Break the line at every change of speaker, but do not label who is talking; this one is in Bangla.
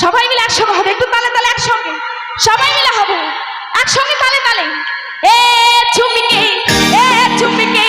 সবাই মিলে একসঙ্গে হবে, একটু তালে তালে একসঙ্গে। সবাই মিলে হবে। একসঙ্গে তালে তালে। এ চুপিকে এ চুপিকে